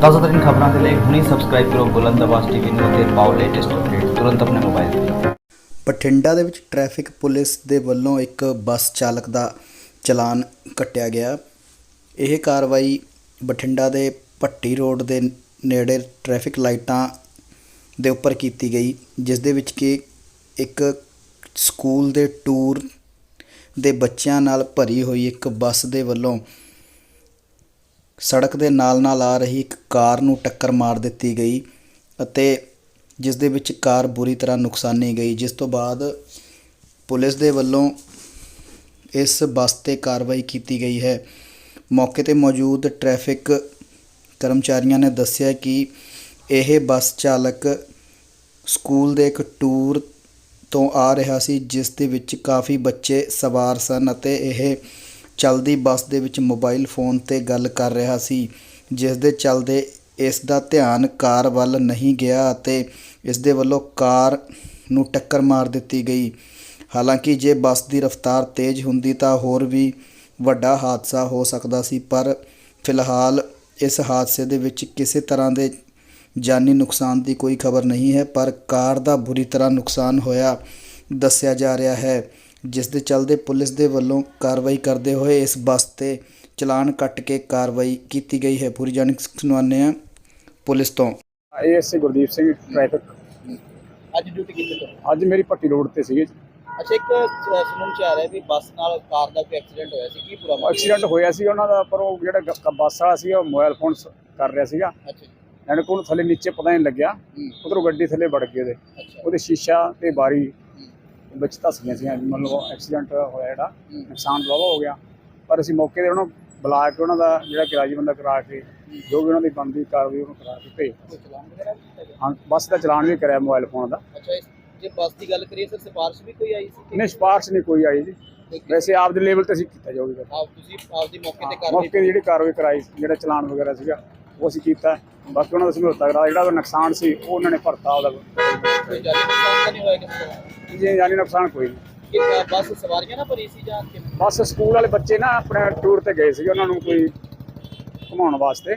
ਤਾਜ਼ਾ ਖਬਰਾਂ ਦੇ ਲਈ ਹੁਣੇ ਸਬਸਕ੍ਰਾਈਬ ਕਰੋ ਬੁਲੰਦ ਆਵਾਜ਼ ਟੀਵੀ ਨੂੰ ਅਤੇ ਪਾਓ ਲੇਟੈਸਟ ਅਪਡੇਟ ਤੁਰੰਤ ਆਪਣੇ ਮੋਬਾਈਲ ਤੇ। ਬਠਿੰਡਾ ਦੇ ਵਿੱਚ ਟ੍ਰੈਫਿਕ ਪੁਲਿਸ ਦੇ ਵੱਲੋਂ ਇੱਕ ਬੱਸ ਚਾਲਕ ਦਾ ਚਲਾਨ ਕੱਟਿਆ ਗਿਆ। ਇਹ ਕਾਰਵਾਈ ਬਠਿੰਡਾ ਦੇ ਭੱਟੀ ਰੋਡ ਦੇ ਨੇੜੇ ਟ੍ਰੈਫਿਕ ਲਾਈਟਾਂ ਦੇ ਉੱਪਰ ਕੀਤੀ ਗਈ, ਜਿਸ ਦੇ ਵਿੱਚ ਕਿ ਇੱਕ ਸਕੂਲ ਦੇ ਟੂਰ ਦੇ ਬੱਚਿਆਂ ਨਾਲ ਭਰੀ ਹੋਈ ਇੱਕ ਬੱਸ ਦੇ ਵੱਲੋਂ ਸੜਕ ਦੇ ਨਾਲ ਨਾਲ ਆ ਰਹੀ ਇੱਕ ਕਾਰ ਨੂੰ ਟੱਕਰ ਮਾਰ ਦਿੱਤੀ ਗਈ ਅਤੇ ਜਿਸ ਦੇ ਵਿੱਚ ਕਾਰ ਬੁਰੀ ਤਰ੍ਹਾਂ ਨੁਕਸਾਨੀ ਗਈ, ਜਿਸ ਤੋਂ ਬਾਅਦ ਪੁਲਿਸ ਦੇ ਵੱਲੋਂ ਇਸ ਬੱਸ ਤੇ ਕਾਰਵਾਈ ਕੀਤੀ ਗਈ ਹੈ। ਮੌਕੇ ਤੇ ਮੌਜੂਦ ਟ੍ਰੈਫਿਕ ਕਰਮਚਾਰੀਆਂ ਨੇ ਦੱਸਿਆ ਕਿ ਇਹ ਬੱਸ ਚਾਲਕ ਸਕੂਲ ਦੇ ਇੱਕ ਟੂਰ ਤੋਂ ਆ ਰਿਹਾ ਸੀ, ਜਿਸ ਦੇ ਵਿੱਚ ਕਾਫੀ ਬੱਚੇ ਸਵਾਰ ਸਨ ਅਤੇ ਇਹ ਚਲਦੀ ਬੱਸ ਦੇ ਵਿੱਚ ਮੋਬਾਈਲ ਫੋਨ ਤੇ ਗੱਲ ਕਰ ਰਿਹਾ ਸੀ ਜਿਸ ਦੇ ਚਲਦੇ ਇਸ ਦਾ ਧਿਆਨ ਕਾਰ ਵੱਲ ਨਹੀਂ ਗਿਆ ਅਤੇ ਇਸ ਦੇ ਵੱਲੋਂ ਕਾਰ ਨੂੰ ਟੱਕਰ ਮਾਰ ਦਿੱਤੀ ਗਈ। ਹਾਲਾਂਕਿ ਜੇ ਬੱਸ ਦੀ ਰਫ਼ਤਾਰ ਤੇਜ਼ ਹੁੰਦੀ ਤਾਂ ਹੋਰ ਵੀ ਵੱਡਾ ਹਾਦਸਾ ਹੋ ਸਕਦਾ ਸੀ, ਪਰ ਫਿਲਹਾਲ ਇਸ ਹਾਦਸੇ ਦੇ ਵਿੱਚ ਕਿਸੇ ਤਰ੍ਹਾਂ ਦੇ ਜਾਨੀ ਨੁਕਸਾਨ ਦੀ ਕੋਈ ਖਬਰ ਨਹੀਂ ਹੈ, ਪਰ ਕਾਰ ਦਾ ਬੁਰੀ ਤਰ੍ਹਾਂ ਨੁਕਸਾਨ ਹੋਇਆ ਦੱਸਿਆ ਜਾ ਰਿਹਾ ਹੈ। ਜਿਸ ਦੇ ਚੱਲਦੇ ਪੁਲਿਸ ਦੇ ਵੱਲੋਂ ਕਾਰਵਾਈ ਕਰਦੇ ਹੋਏ ਇਸ ਬੱਸ ਤੇ ਚਲਾਨ ਕੱਟ ਕੇ ਕਾਰਵਾਈ ਕੀਤੀ ਗਈ ਹੈ। ਪੂਰੀ ਜਾਣਕਾਰੀ ਸੁਣਵਾਉਂਦੇ ਹਾਂ ਪੁਲਿਸ ਤੋਂ। ਏਐਸਏ ਗੁਰਦੀਪ ਸਿੰਘ ਟ੍ਰੈਫਿਕ ਅੱਜ ਡਿਊਟੀ ਕਿੱਥੇ ਤੋਂ? ਅੱਜ ਮੇਰੀ ਪੱਟੀ ਰੋਡ ਤੇ ਸੀਗੇ ਅੱਛਾ ਇੱਕ ਸੁਣਨ ਚ ਆ ਰਿਹਾ ਵੀ ਬੱਸ ਨਾਲ ਕਾਰ ਦਾ ਕੋਈ ਐਕਸੀਡੈਂਟ ਹੋਇਆ ਸੀ। ਕੀ ਪੂਰਾ? ਐਕਸੀਡੈਂਟ ਹੋਇਆ ਸੀ ਉਹਨਾਂ ਦਾ ਪਰ ਉਹ ਜਿਹੜਾ ਬੱਸ ਵਾਲਾ ਸੀ ਉਹ ਮੋਬਾਈਲ ਫੋਨ ਕਰ ਰਿਹਾ ਸੀਗਾ। ਅੱਛਾ ਐਨਕ ਉਹਨੂੰ ਥੱਲੇ ਨੀਚੇ ਪਤਾ ਨਹੀਂ ਲੱਗਿਆ। ਉਧਰੋਂ ਗੱਡੀ ਥੱਲੇ ਵੜ ਗਈ ਉਹਦੇ। ਉਹਦੇ ਸ਼ੀਸ਼ਾ ਤੇ ਬਾਰੀ ਵਿੱਚ ਧੱਸੀਆਂ ਸੀਗੀਆਂ ਮਤਲਬ ਐਕਸੀਡੈਂਟ ਹੋਇਆ ਜਿਹੜਾ ਨੁਕਸਾਨ ਵਾਵਾ ਹੋ ਗਿਆ। ਪਰ ਅਸੀਂ ਮੌਕੇ ਤੇ ਉਹਨਾਂ ਨੂੰ ਬੁਲਾ ਕੇ ਉਹਨਾਂ ਦਾ ਜਿਹੜਾ ਕਿਰਾਜੀ ਬੰਦਾ ਕਰਾ ਕੇ ਜੋ ਵੀ ਉਹਨਾਂ ਦੀ ਬਣਦੀ ਕਾਰਵਾਈ ਉਹਨੂੰ ਕਰਾ ਕੇ ਭੇਜ? ਹਾਂ ਬੱਸ ਦਾ ਚਲਾਨ ਵੀ ਕਰਿਆ ਮੋਬਾਈਲ ਫੋਨ ਦਾ। ਅੱਛਾ ਜੇ ਬੱਸ ਦੀ ਗੱਲ ਕਰੀਏ ਸਰ ਸਿਫਾਰਿਸ਼ ਵੀ ਕੋਈ ਆਈ ਸੀ? ਨਹੀਂ ਸਿਫਾਰਿਸ਼ ਨਹੀਂ ਕੋਈ ਆਈ ਜੀ। ਵੈਸੇ ਆਪਦੇ ਲੈਵਲ ਤੇ ਅਸੀਂ ਕੀਤਾ ਜੋ ਵੀ ਕਰਨਾ। ਆਪ ਤੁਸੀਂ ਆਪਦੀ ਮੌਕੇ ਤੇ ਹਾਂ, ਕਰ ਮੌਕੇ ਦੀ ਜਿਹੜੀ ਕਾਰਵਾਈ ਕਰਾਈ ਜਿਹੜਾ ਚਲਾਨ ਵਗੈਰਾ ਸੀਗਾ। ਉਹ ਅਸੀਂ ਕੀਤਾ। ਬਾਕੀ ਉਹਨਾਂ ਦਾ ਸਮਝੌਤਾ ਕਰਾ ਜਿਹੜਾ ਨੁਕਸਾਨ ਸੀ ਉਹ ਉਹਨਾਂ ਨੇ ਭਰਤਾ ਉਹਦਾ। ਨਹੀਂ ਜੀ ਜਾਨੀ ਨੁਕਸਾਨ ਕੋਈ ਨਹੀਂ। ਕਿ ਬੱਸ ਸਵਾਰੀਆਂ ਨਾ ਭਰੀ ਸੀ ਜਾਂ ਕਿਵੇਂ? ਬਸ ਸਕੂਲ ਵਾਲੇ ਬੱਚੇ ਨਾ ਆਪਣੇ ਟੂਰ ਤੇ ਗਏ ਸੀਗੇ ਉਹਨਾਂ ਨੂੰ ਕੋਈ ਘੁਮਾਉਣ ਵਾਸਤੇ।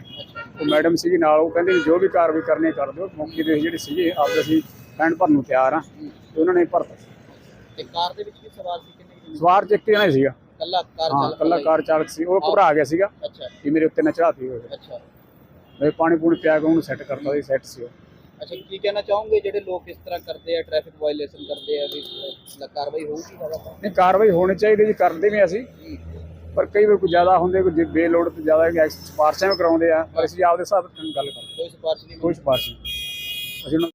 ਉਹ ਮੈਡਮ ਸੀਗੀ ਨਾਲ ਉਹ ਕਹਿੰਦੇ ਵੀ ਜੋ ਵੀ ਕਾਰਵਾਈ ਕਰਨੀ ਕਰ ਦਿਓ ਮੌਕੇ ਦੇ ਜਿਹੜੇ ਸੀਗੇ ਆਪਦੇ ਅਸੀਂ ਪੈਣ ਭਰਨ ਨੂੰ ਤਿਆਰ ਆ। ਤੇ ਉਹਨਾਂ ਨੇ ਭਰਤਾ। ਤੇ ਕਾਰ ਦੇ ਵਿੱਚ ਵੀ ਸਵਾਰ ਸੀ ਕਿੰਨੇ ਸਵਾਰ ਚ ਇੱਕ ਜਣਾ ਹੀ ਸੀਗਾ। ਕੱਲਾ ਕਾਰ ਹਾਂ ਚਾਲਕ ਕੱਲਾ ਕਾਰ ਚਾਲਕ ਸੀ ਉਹ ਘਬਰਾ ਗਿਆ ਸੀਗਾ ਅੱਛਾ। ਕਿ ਮੇਰੇ ਉੱਤੇ ਨਾ ਚੜਾਤੀ ਹੋਵੇ। ਅੱਛਾ। ਮੈਂ ਪਾਣੀ ਪੂਣੀ ਪਿਆ ਕੇ ਉਹਨੂੰ ਸੈੱਟ ਕਰਤਾ ਸੀ ਸੈੱਟ ਸੀ ਉਹ। ਅੱਛਾ ਕੀ ਕਹਿਣਾ ਚਾਹੋਗੇ ਜਿਹੜੇ ਲੋਕ ਇਸ ਤਰ੍ਹਾਂ ਕਰਦੇ ਆ ਟ੍ਰੈਫਿਕ ਵਾਇਲੇਸ਼ਨ ਕਰਦੇ ਆ ਵੀ ਕਾਰਵਾਈ ਹੋਊਗੀ ਲਗਾਤਾਰ ਨਹੀਂ ਕਾਰਵਾਈ ਹੋਣੀ ਚਾਹੀਦੀ ਜੀ ਕਰਦੇ ਵੀ ਅਸੀਂ। ਪਰ ਕਈ ਵਾਰ ਕੋਈ ਜ਼ਿਆਦਾ ਹੁੰਦੇ ਕੋਈ ਜੇ ਬੇਲੋਡ ਤੇ ਜ਼ਿਆਦਾ ਸਿਫਾਰਸ਼ਾਂ ਵੀ ਕਰਾਉਂਦੇ ਆ ਪਰ ਅਸੀਂ ਆਪਦੇ ਹਿਸਾਬ ਨਾਲ ਗੱਲ ਕਰਦੇ ਕੋਈ ਸਿਫਾਰਿਸ਼ ਨਹੀਂ ਕੋਈ ਸਿਫਾਰਸ਼ ਨਹੀਂ। ਅਸੀਂ ਉਹਨਾਂ